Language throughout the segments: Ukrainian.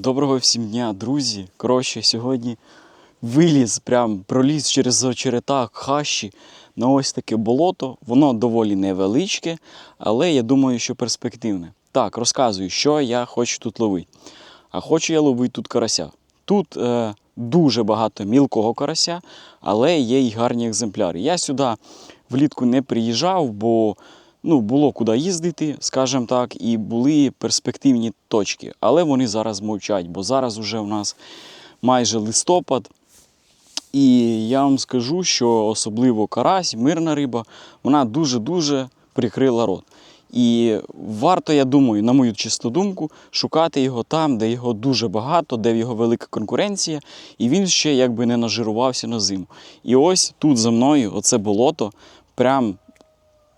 Доброго всім дня, друзі. Коротше, сьогодні виліз, прям проліз через очеретах хащі на ось таке болото. Воно доволі невеличке, але я думаю, що перспективне. Так, розказую, що я хочу тут ловити. А хочу я ловити тут карася. Тут е, дуже багато мілкого карася, але є й гарні екземпляри. Я сюди влітку не приїжджав, бо ну, було куди їздити, скажімо так, і були перспективні точки. Але вони зараз мовчать, бо зараз уже у нас майже листопад. І я вам скажу, що особливо карась, мирна риба, вона дуже-дуже прикрила рот. І варто, я думаю, на мою чисту думку, шукати його там, де його дуже багато, де в його велика конкуренція, і він ще якби не нажирувався на зиму. І ось тут за мною, оце болото, прям,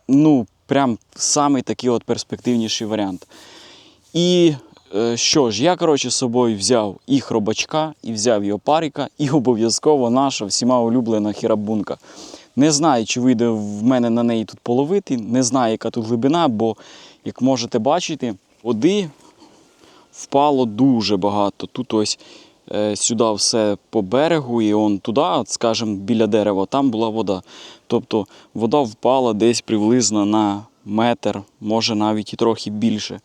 ну, прям самий такий от перспективніший варіант. І е, що ж, я коротше з собою взяв і хробачка, і взяв і опарика, і обов'язково наша всіма улюблена хірабунка. Не знаю, чи вийде в мене на неї тут половити, не знаю, яка тут глибина, бо, як можете бачити, води впало дуже багато. Тут ось сюди все по берегу, і он туди, скажімо, біля дерева, там була вода. Тобто вода впала десь приблизно на метр, може навіть і трохи більше.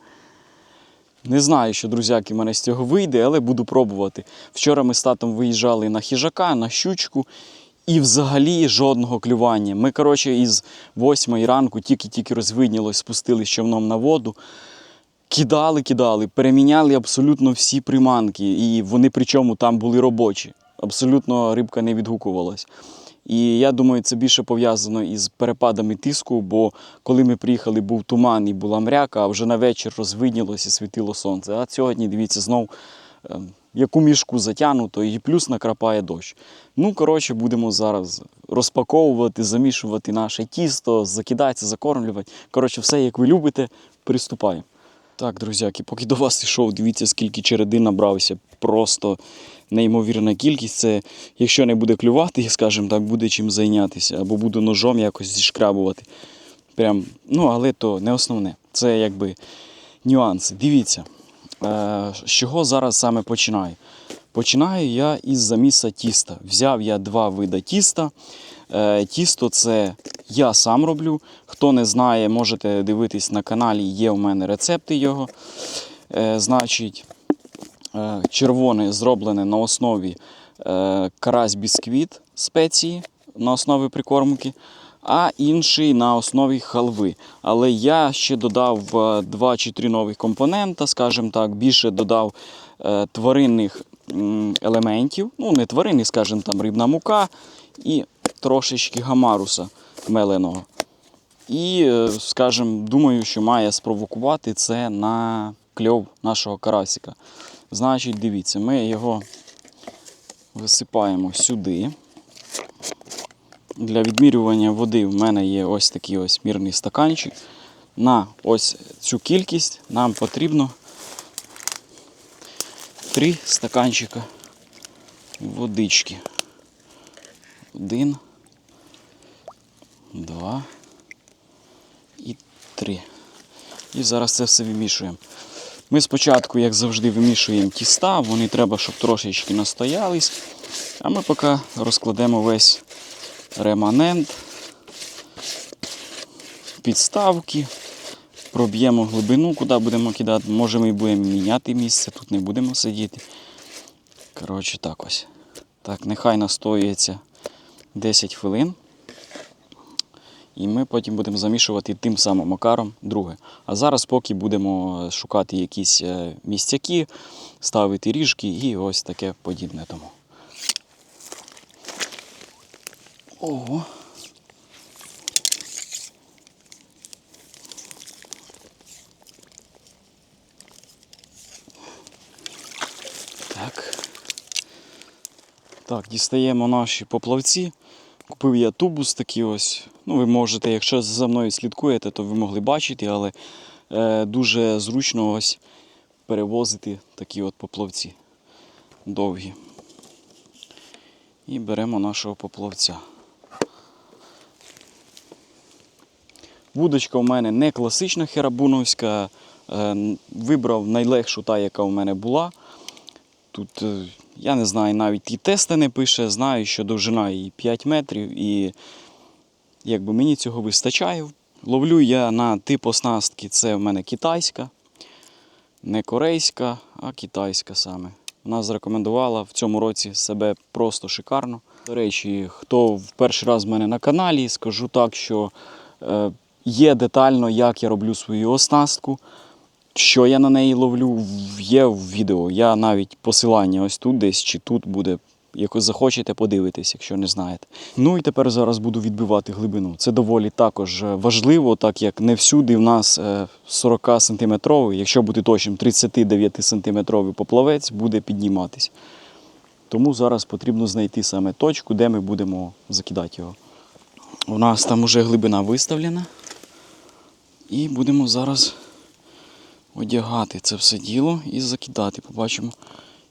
Не знаю, що, друзяки, мене з цього вийде, але буду пробувати. Вчора ми з татом виїжджали на хижака, на щучку, і взагалі жодного клювання. Ми, коротше, із 8 ранку тільки-тільки розвиднілось, спустились човном на воду. Кидали, кидали, переміняли абсолютно всі приманки, і вони причому там були робочі. Абсолютно рибка не відгукувалась. І я думаю, це більше пов'язано із перепадами тиску, бо коли ми приїхали, був туман і була мряка, а вже на вечір розвиднілося і світило сонце. А сьогодні, дивіться, знов ем, яку мішку затягнуто, і плюс накрапає дощ. Ну, коротше, будемо зараз розпаковувати, замішувати наше тісто, закидатися, закормлювати. Коротше, все як ви любите, приступаємо. Так, друзяки, поки до вас йшов, дивіться, скільки череди набрався. Просто неймовірна кількість. Це якщо не буде клювати, скажімо так, буде чим зайнятися, або буду ножом якось зішкрабувати. Прям, ну, але то не основне. Це якби нюанси. Дивіться, е, з чого зараз саме починаю. Починаю я із заміса тіста. Взяв я два види тіста. Е, Тісто це я сам роблю. Хто не знає, можете дивитись на каналі, є у мене рецепти його. Е, Значить, е, червоне зроблене на основі е, карась бісквіт спеції на основі прикормки, а інший на основі халви. Але я ще додав е, два чи три нових компонента, скажімо так, більше додав е, тваринних елементів. Ну, не тваринних, скажімо, там рибна мука і трошечки гамаруса меленого. І, е, скажімо, думаю, що має спровокувати це на кльов нашого карасика. Значить, дивіться, ми його висипаємо сюди. Для відмірювання води в мене є ось такий ось мірний стаканчик. На ось цю кількість нам потрібно 3 стаканчика водички. Один, два і три. І зараз це все вимішуємо. Ми спочатку, як завжди, вимішуємо тіста, вони треба, щоб трошечки настоялись. А ми поки розкладемо весь реманент, підставки, проб'ємо глибину, куди будемо кидати. Може ми будемо міняти місце, тут не будемо сидіти. Коротше, так ось. Так, нехай настоюється 10 хвилин. І ми потім будемо замішувати тим самим макаром друге. А зараз поки будемо шукати якісь е, місцяки, ставити ріжки і ось таке подібне тому. Ого. Так. Так, дістаємо наші поплавці. Купив я тубус такий ось. Ну, ви можете, якщо за мною слідкуєте, то ви могли бачити, але е, дуже зручно ось перевозити такі от поплавці довгі. І беремо нашого поплавця. Вудочка у мене не класична херабуновська. е, Вибрав найлегшу та, яка у мене була. Тут е, я не знаю, навіть і тести не пише, знаю, що довжина її 5 метрів, і якби мені цього вистачає. Ловлю я на тип оснастки, це в мене китайська, не корейська, а китайська саме. Вона зарекомендувала в цьому році себе просто шикарно. До речі, хто в перший раз в мене на каналі, скажу так, що е, є детально, як я роблю свою оснастку, що я на неї ловлю, є в відео. Я навіть посилання ось тут десь чи тут буде. Якось захочете, подивитись, якщо не знаєте. Ну і тепер зараз буду відбивати глибину. Це доволі також е, важливо, так як не всюди в нас е, 40 сантиметровий, якщо бути точним, 39 сантиметровий поплавець буде підніматись. Тому зараз потрібно знайти саме точку, де ми будемо закидати його. У нас там уже глибина виставлена. І будемо зараз одягати це все діло і закидати. Побачимо,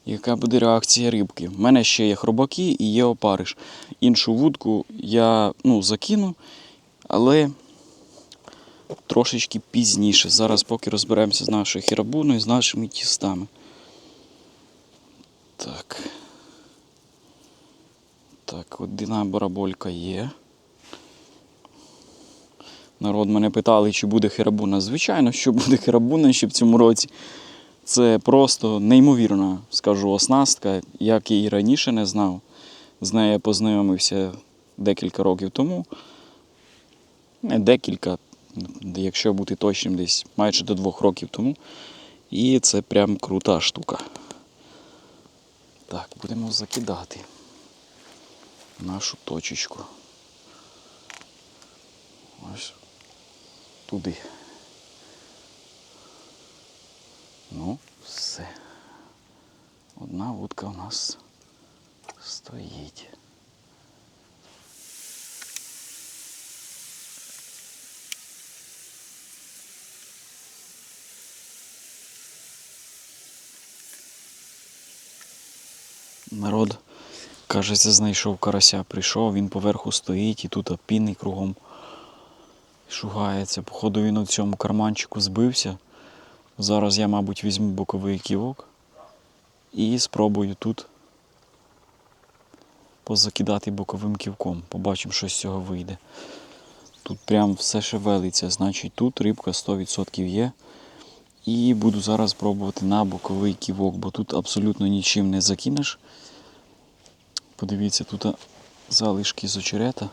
яка буде реакція рибки. У мене ще є хробаки і є опариш. Іншу вудку я ну, закину, але трошечки пізніше. Зараз поки розберемося з нашою хірабуною, з нашими тістами. Так. Так, одна бараболька є. Народ мене питали, чи буде херабуна. Звичайно, що буде херабуна ще в цьому році. Це просто неймовірна, скажу, оснастка, як я і раніше не знав. З нею я познайомився декілька років тому. Не декілька, якщо бути точним, десь майже до двох років тому. І це прям крута штука. Так, будемо закидати нашу точечку. Ось туди. Ну, все. Одна вудка у нас стоїть. Народ, кажеться, знайшов карася, прийшов, він поверху стоїть і тут пінний кругом шугається. Походу він у цьому карманчику збився. Зараз я, мабуть, візьму боковий ківок і спробую тут позакидати боковим ківком. Побачимо, що з цього вийде. Тут прям все шевелиться, значить тут рибка 100% є. І буду зараз пробувати на боковий ківок, бо тут абсолютно нічим не закинеш. Подивіться, тут залишки з очерета.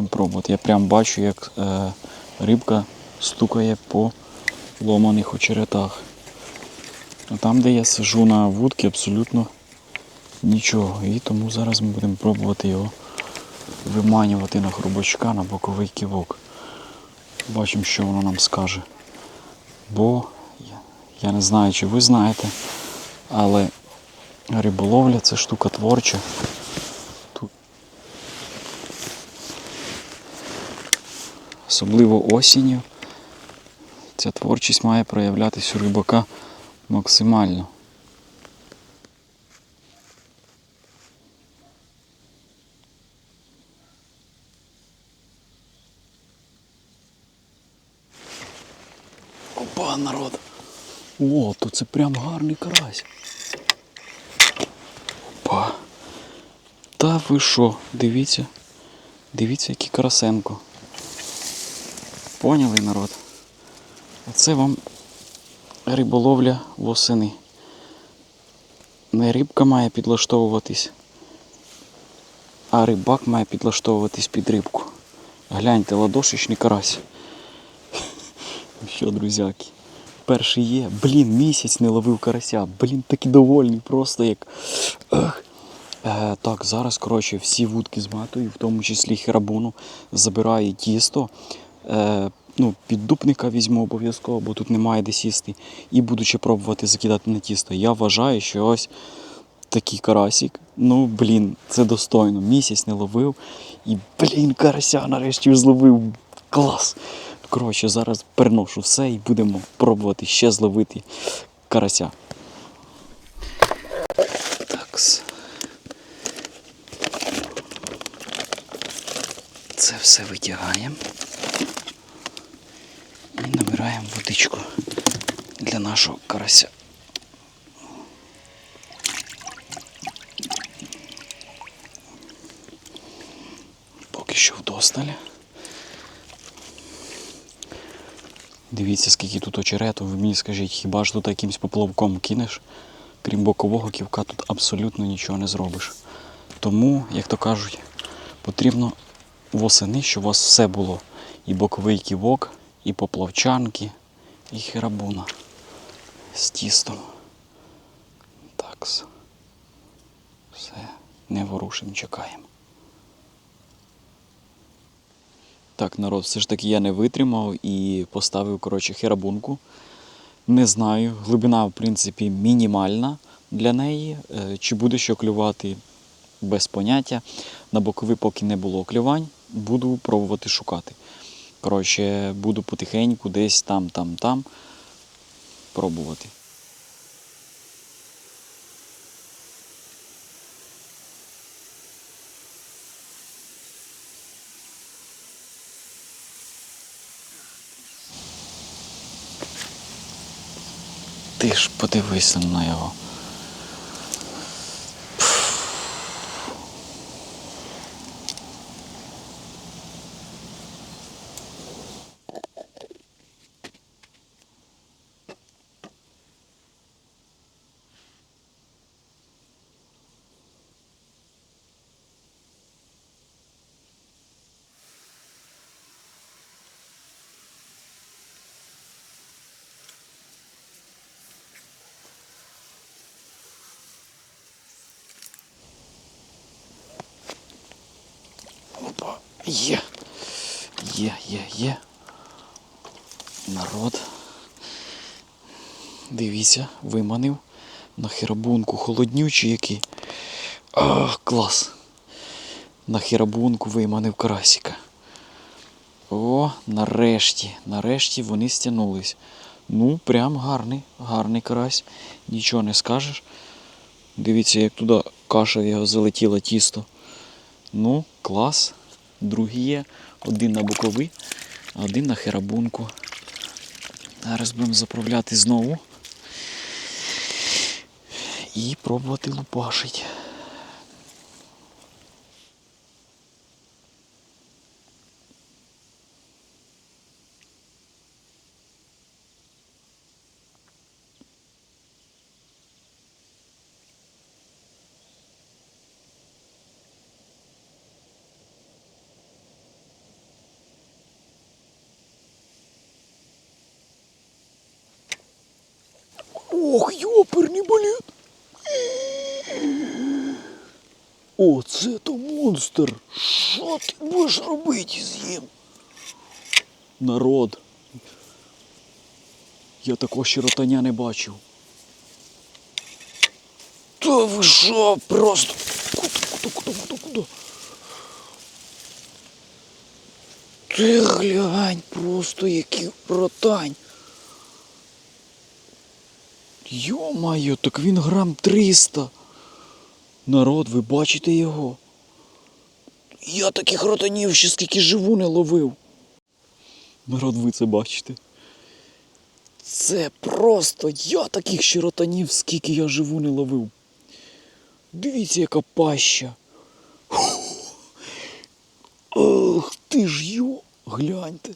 Тим пробувати. Я прям бачу, як е, рибка стукає по ломаних очеретах. А там, де я сижу на вудці, абсолютно нічого. І тому зараз ми будемо пробувати його виманювати на хрубачка на боковий ківок. Бачимо, що воно нам скаже. Бо я не знаю, чи ви знаєте, але риболовля це штука творча. Особливо осінню. Ця творчість має проявлятися у рибака максимально. Опа, народ. О, то це прям гарний карась. Опа. Та ви що? Дивіться. Дивіться, який карасенко. Поняли, народ? Оце вам риболовля восени. Не рибка має підлаштовуватись, а рибак має підлаштовуватись під рибку. Гляньте, ладошечний карась. Що, друзяки? Перший є. Блін, місяць не ловив карася. Блін, такий довольний, просто як. Ех. Е, так, зараз, коротше, всі вудки зматую, в тому числі херабуну, забираю тісто. Е, ну, піддупника візьму обов'язково, бо тут немає де сісти. І буду ще пробувати закидати на тісто. Я вважаю, що ось такий карасик. Ну, блін, це достойно. Місяць не ловив. І, блін, карася нарешті зловив. Клас! Коротше, зараз переношу все і будемо пробувати ще зловити карася. Такс. Це все витягаємо набираємо водичку для нашого карася. Поки що вдосталь. Дивіться, скільки тут очерету, ви мені скажіть, хіба ж тут якимсь поплавком кинеш? Крім бокового ківка, тут абсолютно нічого не зробиш. Тому, як то кажуть, потрібно восени, щоб у вас все було. І боковий ківок, і поплавчанки, і херабуна з тістом. Такс. Все, не ворушимо, чекаємо. Так, народ, все ж таки я не витримав і поставив, коротше, херабунку. Не знаю, глибина, в принципі, мінімальна для неї. Е, Чи буде що клювати без поняття. На бокові поки не було клювань, буду пробувати шукати. Коротше, буду потихеньку десь там, там, там пробувати. Ти ж подивися на його. Є. Є, є, є. Народ. Дивіться, виманив на херабунку холоднючий який. Ах, клас. На херабунку виманив карасика. О, нарешті, нарешті вони стягнулись. Ну, прям гарний, гарний карась. Нічого не скажеш. Дивіться, як туди каша його залетіла тісто. Ну, клас. Другий є. Один на боковий, а один на херабунку. Зараз будемо заправляти знову. І пробувати лупашить. Ох, ёперний боліт! Оце то монстр! Що ти будеш робити з ним? Народ. Я такого щиротання не бачив. Та ви що, просто. Куди, куди, куди, куди, куди? Ти глянь, просто який ротань. Йо-моє, так він грам 300. Народ, ви бачите його? Я таких ротанів ще скільки живу не ловив. Народ, ви це бачите. Це просто я таких ще ротанів, скільки я живу не ловив. Дивіться, яка паща. Ах ти ж йо, гляньте.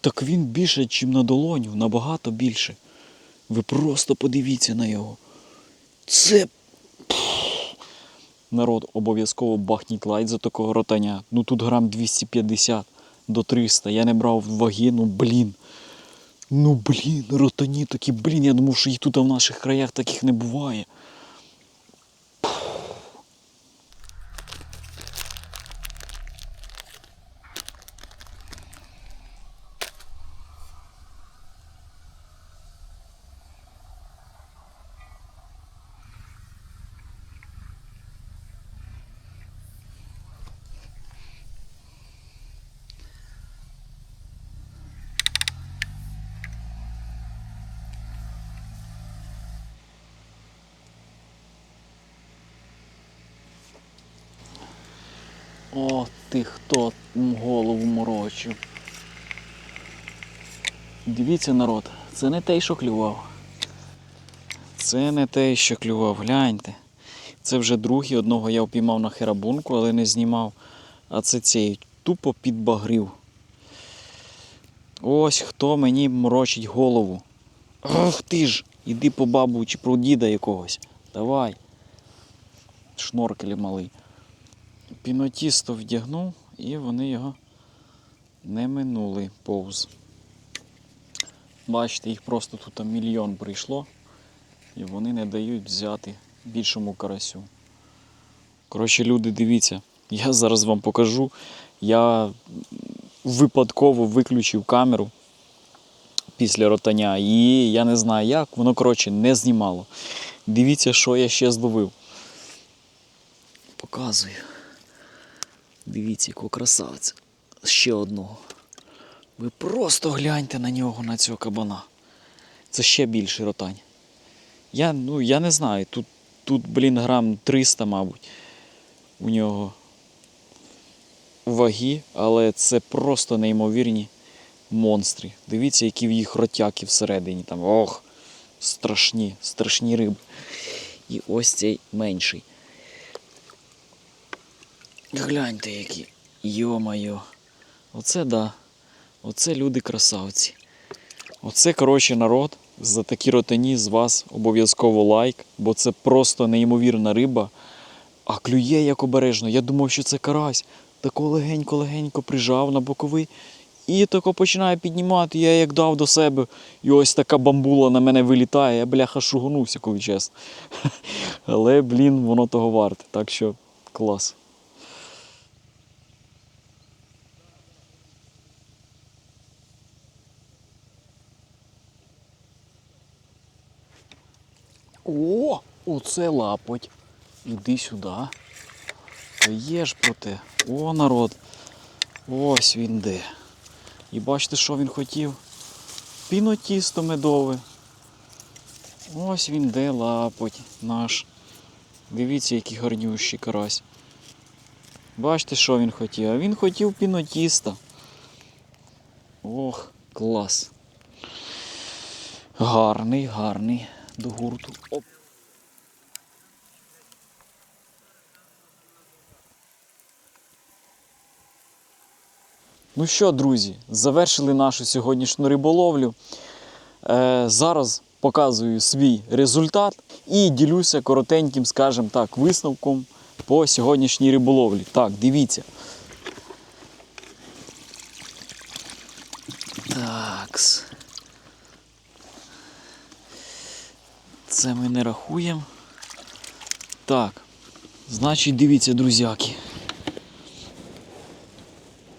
Так він більше, ніж на долоню, набагато більше. Ви просто подивіться на його. Це. Народ, обов'язково бахніть лайт за такого ротаня. Ну тут грам 250 до 300. Я не брав ваги, ну блін. Ну блін, ротані такі, блін, я думав, що їх тут в наших краях таких не буває. О, ти хто голову морочив. Дивіться, народ, це не той, що клював. Це не той, що клював, гляньте. Це вже другий, одного я впіймав на херабунку, але не знімав. а це цей тупо підбагрив. Ось хто мені морочить голову. Ах ти ж! Іди по бабу чи про діда якогось. Давай. Шноркель малий. Пінотісто вдягнув і вони його не минули повз. Бачите, їх просто тут мільйон прийшло, і вони не дають взяти більшому карасю. Коротше, люди, дивіться, я зараз вам покажу. Я випадково виключив камеру після ротання, і я не знаю як, воно, коротше, не знімало. Дивіться, що я ще зловив. Показую. Дивіться, якого красавця. Ще одного. Ви просто гляньте на нього, на цього кабана. Це ще більший ротань. Я, ну, я не знаю, тут, тут, блін, грам 300, мабуть, у нього ваги, але це просто неймовірні монстри. Дивіться, які в їх ротяки всередині. Там, ох, страшні, страшні риби. І ось цей менший. Гляньте, які. Йо-майо. Оце да. Оце люди красавці. Оце, коротше, народ. За такі ротані з вас обов'язково лайк, бо це просто неймовірна риба. А клює як обережно. Я думав, що це карась. Тако легенько-легенько прижав на боковий. І тако починає піднімати. Я як дав до себе. І ось така бамбула на мене вилітає. Я бляха шугнувся, коли чесно. Але, блін, воно того варте. Так що клас. О, оце лапоть. Іди сюди. Та є ж про те. О, народ. Ось він де. І бачите, що він хотів? Пінотісто медове. Ось він де лапоть наш. Дивіться, який гарнющий карась. Бачите, що він хотів? А він хотів пінотіста. Ох, клас. Гарний, гарний до гурту. Оп. Ну що, друзі, завершили нашу сьогоднішню риболовлю. Е, зараз показую свій результат і ділюся коротеньким, скажімо так, висновком по сьогоднішній риболовлі. Так, дивіться. Такс. Це ми не рахуємо. Так. Значить, дивіться, друзяки.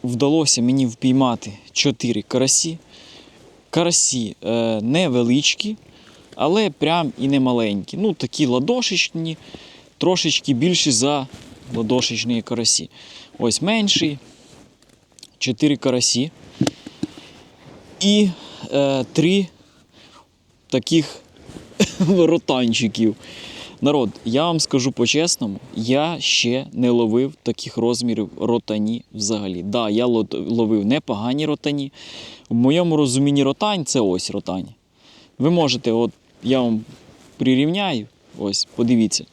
Вдалося мені впіймати 4 карасі. Карасі е, невеличкі, але прям і не маленькі. Ну, такі ладошечні, трошечки більші за ладошечні карасі. Ось менший. 4 карасі. І е, 3 таких ротанчиків. Народ, я вам скажу по-чесному, я ще не ловив таких розмірів ротані взагалі. Да, я ловив непогані ротані. В моєму розумінні ротань це ось ротань. Ви можете, от я вам прирівняю, ось, подивіться.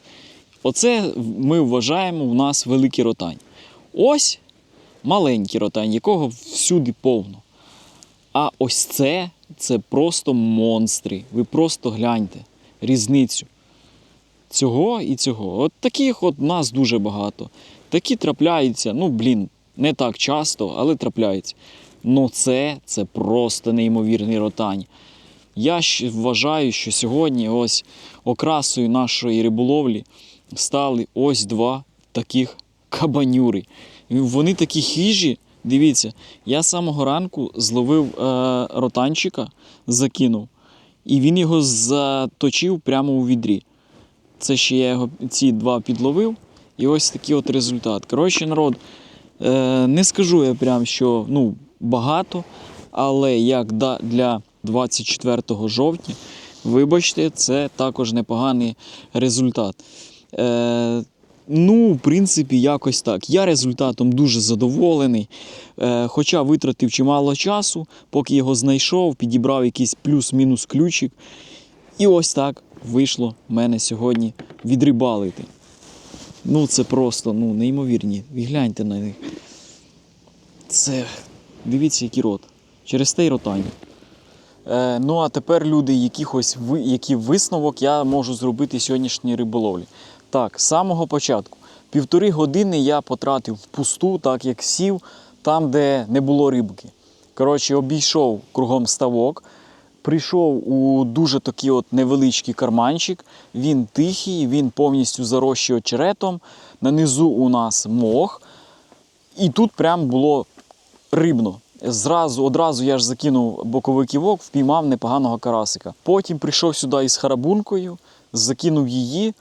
Оце ми вважаємо у нас великий ротань. Ось маленький ротань, якого всюди повно. А ось це це просто монстри. Ви просто гляньте різницю цього і цього. От таких от нас дуже багато. Такі трапляються, ну блін, не так часто, але трапляються. Ну це, це просто неймовірний ротань. Я вважаю, що сьогодні ось окрасою нашої риболовлі стали ось два таких кабанюри. Вони такі хижі. Дивіться, я самого ранку зловив е, ротанчика, закинув, і він його заточив прямо у відрі. Це ще я його ці два підловив. І ось такий от результат. Коротше, народ, е, не скажу я прям, що ну, багато, але як для 24 жовтня, вибачте, це також непоганий результат. Ну, в принципі, якось так. Я результатом дуже задоволений. Е, хоча витратив чимало часу, поки його знайшов, підібрав якийсь плюс-мінус ключик. І ось так вийшло мене сьогодні відрибалити. Ну, це просто ну, неймовірні. Ви гляньте на них. Це дивіться, який рот. Через те й ротання. Е, ну а тепер люди, якихось ви, який висновок я можу зробити сьогоднішньої риболовлі. Так, з самого початку. Півтори години я потратив впусту, так як сів там, де не було рибки. Коротше, обійшов кругом ставок, прийшов у дуже такий от невеличкий карманчик. Він тихий, він повністю зарощий очеретом. Нанизу у нас мох. І тут прям було рибно. Зразу, одразу я ж закинув боковий ківок, впіймав непоганого карасика. Потім прийшов сюди із харабункою, закинув її,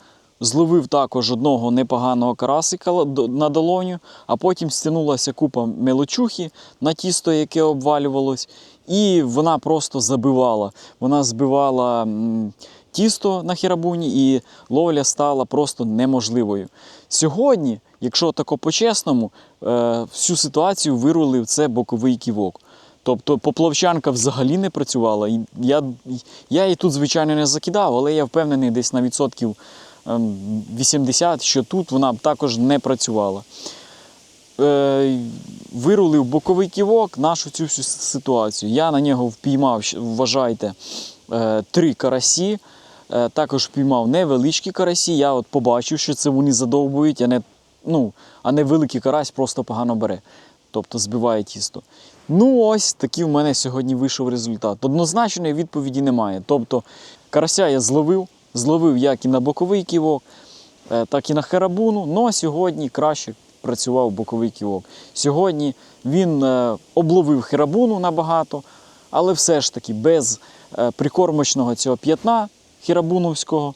зловив також одного непоганого карасика на долоню, а потім стягнулася купа мелочухи на тісто, яке обвалювалось, і вона просто забивала. Вона збивала тісто на хірабуні, і ловля стала просто неможливою. Сьогодні, якщо тако по-чесному, е, всю ситуацію вирулив це боковий ківок. Тобто поплавчанка взагалі не працювала. Я, я її тут, звичайно, не закидав, але я впевнений десь на відсотків 80, що тут вона б також не працювала. Е, вирулив боковий ківок нашу цю всю ситуацію. Я на нього впіймав, вважайте, е, три карасі. Е, Також впіймав невеличкі карасі. Я от побачив, що це вони задовбують, а не, ну, а не великий карась просто погано бере. Тобто збиває тісто. Ну, ось такий в мене сьогодні вийшов результат. Однозначної відповіді немає. Тобто, карася я зловив, зловив як і на боковий ківок, е, так і на харабуну. Ну а сьогодні краще працював боковий ківок. Сьогодні він е, обловив херабуну набагато, але все ж таки без е, прикормочного цього п'ятна хірабуновського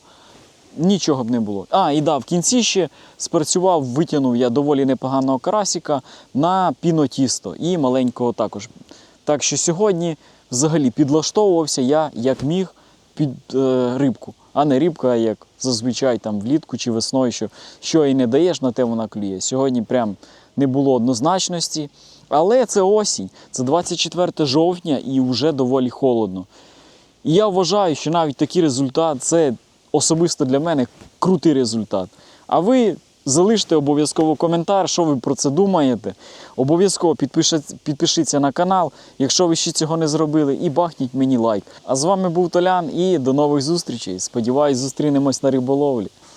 нічого б не було. А, і да, в кінці ще спрацював, витягнув я доволі непоганого карасика на пінотісто і маленького також. Так що сьогодні взагалі підлаштовувався я як міг під е, рибку, а не рібка, як зазвичай там влітку чи весною, що, що і не даєш, на те вона клює. Сьогодні прям не було однозначності. Але це осінь, це 24 жовтня і вже доволі холодно. І я вважаю, що навіть такий результат це особисто для мене крутий результат. А ви залиште обов'язково коментар, що ви про це думаєте. Обов'язково підпишіться, на канал, якщо ви ще цього не зробили, і бахніть мені лайк. А з вами був Толян і до нових зустрічей. Сподіваюсь, зустрінемось на риболовлі.